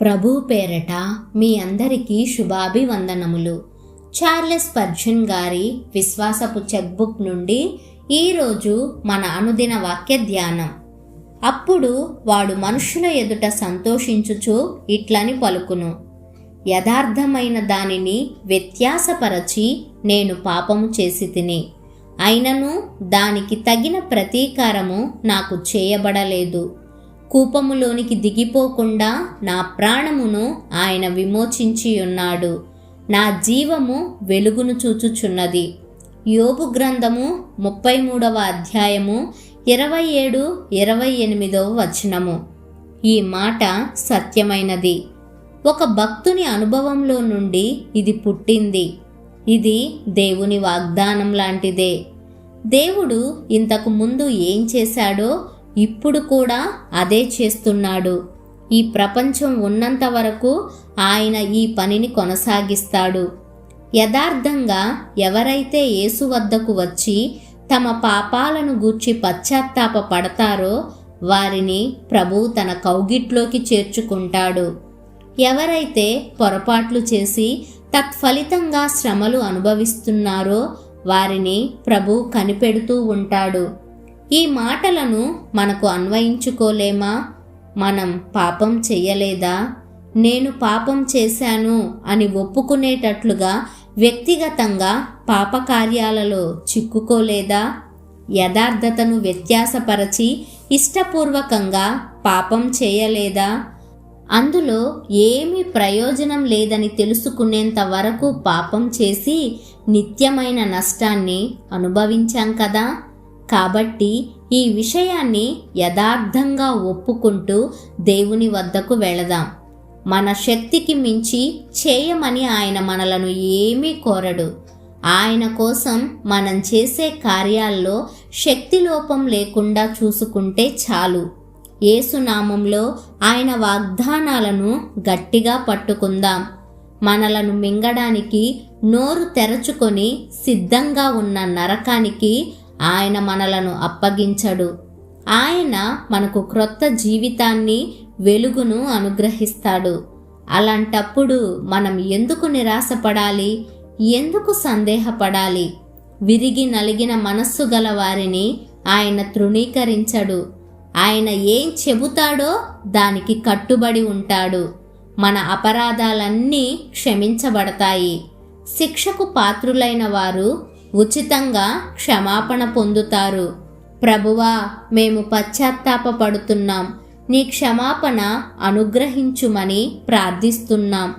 ప్రభు పేరట మీ అందరికీ శుభాభివందనములు. చార్లెస్ పర్జున్ గారి విశ్వాసపు చెక్బుక్ నుండి ఈరోజు మన అనుదిన వాక్య ధ్యానం. అప్పుడు వాడు మనుషుల ఎదుట సంతోషించుచు ఇట్లని పలుకును. యథార్థమైన దానిని వ్యత్యాసపరచి నేను పాపము చేసి తిని అయినను దానికి తగిన ప్రతీకారము నాకు చేయబడలేదు. కూపములోనికి దిగిపోకుండా నా ప్రాణమును ఆయన విమోచించి ఉన్నాడు. నా జీవము వెలుగును చూచుచున్నది. యోబు గ్రంథము ముప్పై మూడవ అధ్యాయము ఇరవై ఏడు ఇరవై ఎనిమిదవ వచనము. ఈ మాట సత్యమైనది. ఒక భక్తుని అనుభవంలో నుండి ఇది పుట్టింది. ఇది దేవుని వాగ్దానం లాంటిదే. దేవుడు ఇంతకు ముందు ఏం చేశాడో ఇప్పుడు కూడా అదే చేస్తున్నాడు. ఈ ప్రపంచం ఉన్నంత వరకు ఆయన ఈ పనిని కొనసాగిస్తాడు. యథార్థంగా ఎవరైతే యేసు వద్దకు వచ్చి తమ పాపాలను గూర్చి పశ్చాత్తాప పడతారో వారిని ప్రభు తన కౌగిట్లోకి చేర్చుకుంటాడు. ఎవరైతే పొరపాట్లు చేసి తత్ఫలితంగా శ్రమలు అనుభవిస్తున్నారో వారిని ప్రభు కనిపెడుతూ ఉంటాడు. ఈ మాటలను మనకు అన్వయించుకోలేమా? మనం పాపం చెయ్యలేదా నేను పాపం చేశాను అని ఒప్పుకునేటట్లుగా వ్యక్తిగతంగా పాపకార్యాలలో చిక్కుకోలేదా? యథార్థతను వ్యత్యాసపరచి ఇష్టపూర్వకంగా పాపం చేయలేదా? అందులో ఏమీ ప్రయోజనం లేదని తెలుసుకునేంత వరకు పాపం చేసి నిత్యమైన నష్టాన్ని అనుభవించాం కదా? కాబట్టి ఈ విషయాన్ని యథార్థంగా ఒప్పుకుంటూ దేవుని వద్దకు వెళదాం. మన శక్తికి మించి చేయమని ఆయన మనలను ఏమీ కోరడు. ఆయన కోసం మనం చేసే కార్యాల్లో శక్తి లోపం లేకుండా చూసుకుంటే చాలు. ఏసునామంలో ఆయన వాగ్దానాలను గట్టిగా పట్టుకుందాం. మనలను మింగడానికి నోరు తెరచుకొని సిద్ధంగా ఉన్న నరకానికి ఆయన మనలను అప్పగించడు. ఆయన మనకు క్రొత్త జీవితాన్ని వెలుగును అనుగ్రహిస్తాడు. అలాంటప్పుడు మనం ఎందుకు నిరాశపడాలి? ఎందుకు సందేహపడాలి? విరిగి నలిగిన మనస్సు గల వారిని ఆయన తృణీకరించడు. ఆయన ఏం చెబుతాడో దానికి కట్టుబడి ఉంటాడు. మన అపరాధాలన్నీ క్షమించబడతాయి. శిక్షకు పాత్రులైన వారు ఉచితంగా క్షమాపణ పొందుతారు. ప్రభువా మేము పశ్చాత్తాపపడుతున్నాం. నీ క్షమాపణ అనుగ్రహించుమని ప్రార్థిస్తున్నాం.